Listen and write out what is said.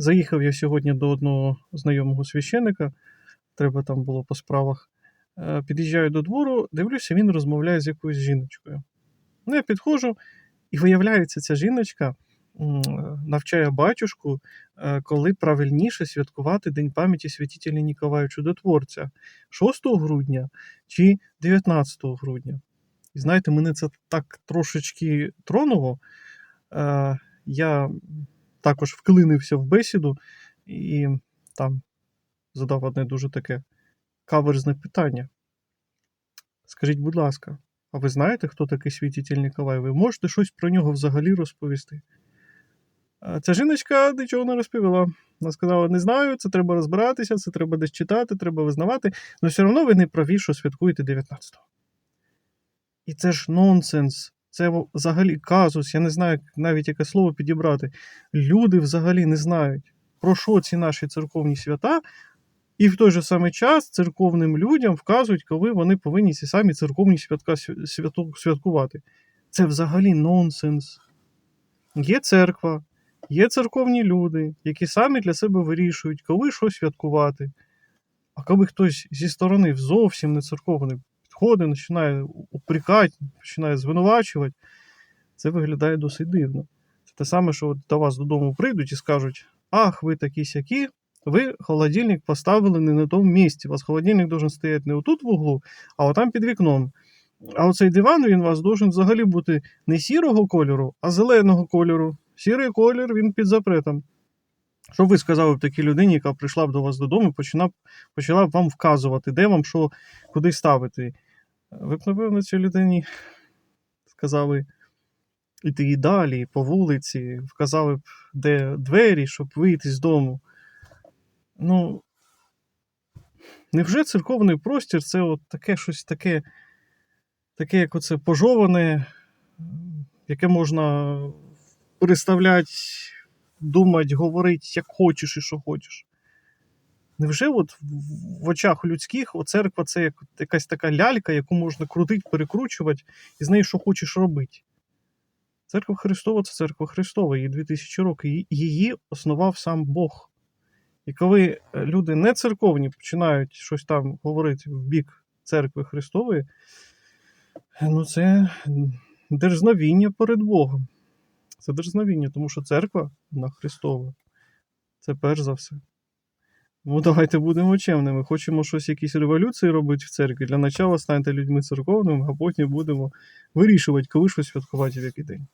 Заїхав я сьогодні до одного знайомого священика, треба там було по справах. Е, Під'їжджаю до двору, дивлюся, він розмовляє з якоюсь жіночкою. Ну, я підходжу, і виявляється, ця жіночка навчає батюшку, е, коли правильніше святкувати День пам'яті святителя Ніколая Чудотворця 6 грудня чи 19 грудня. І знаєте, мене це так трошечки тронуло. Е, Я також вклинився в бесіду і там задав одне дуже таке каверзне питання. Скажіть, будь ласка, а ви знаєте, хто такий святитель Ніколай? Ви можете щось про нього взагалі розповісти? Ця жіночка нічого не розповіла. Вона сказала: не знаю, це треба розбиратися, це треба десь читати, треба визнавати, але все одно ви не праві, що святкуєте 19-го. І це ж нонсенс. Це взагалі казус. Я не знаю навіть яке слово підібрати. Люди взагалі не знають, про що ці наші церковні свята, і в той же самий час церковним людям вказують, коли вони повинні ці самі церковні святка свя- святкувати. Це взагалі нонсенс. Є церква, є церковні люди, які самі для себе вирішують, коли що святкувати. А коли хтось зі сторони зовсім не церковний підходить, починає упрекати, починає звинувачувати, це виглядає досить дивно. Це те саме, що до вас додому прийдуть і скажуть: Ах, ви такі сякі, ви холодильник поставили не на тому місці. У вас холодильник должен стояти не отут в углу, а отам під вікном. А оцей диван він у вас должен взагалі бути не сірого кольору, а зеленого кольору. Сірий колір він під запретом. Що ви сказали б такій людині, яка прийшла б до вас додому почала б, почала б вам вказувати, де вам що, куди ставити? Ви б, напевно, цій людині сказали іти і далі, по вулиці, вказали б, де двері, щоб вийти з дому. Ну, невже церковний простір це от таке щось таке, таке, як оце пожоване, яке можна переставляти, думати, говорити, як хочеш і що хочеш. Невже от в- очах людських церква це як якась така лялька, яку можна крутити, перекручувати, і з нею що хочеш робити? Церква Христова це церква Христова, їй 2000 років. Її- Її основав сам Бог. І коли е, люди не церковні починають щось там говорити в бік церкви Христової, ну це дерзновіння перед Богом. Це дерзновіння, тому що церква вона Христова. Це перш за все. Ну, давайте будемо чемними. Хочемо щось, якісь революції робити в церкві. Для начала станьте людьми церковними, а потім будемо вирішувати, коли щось святкувати в який день.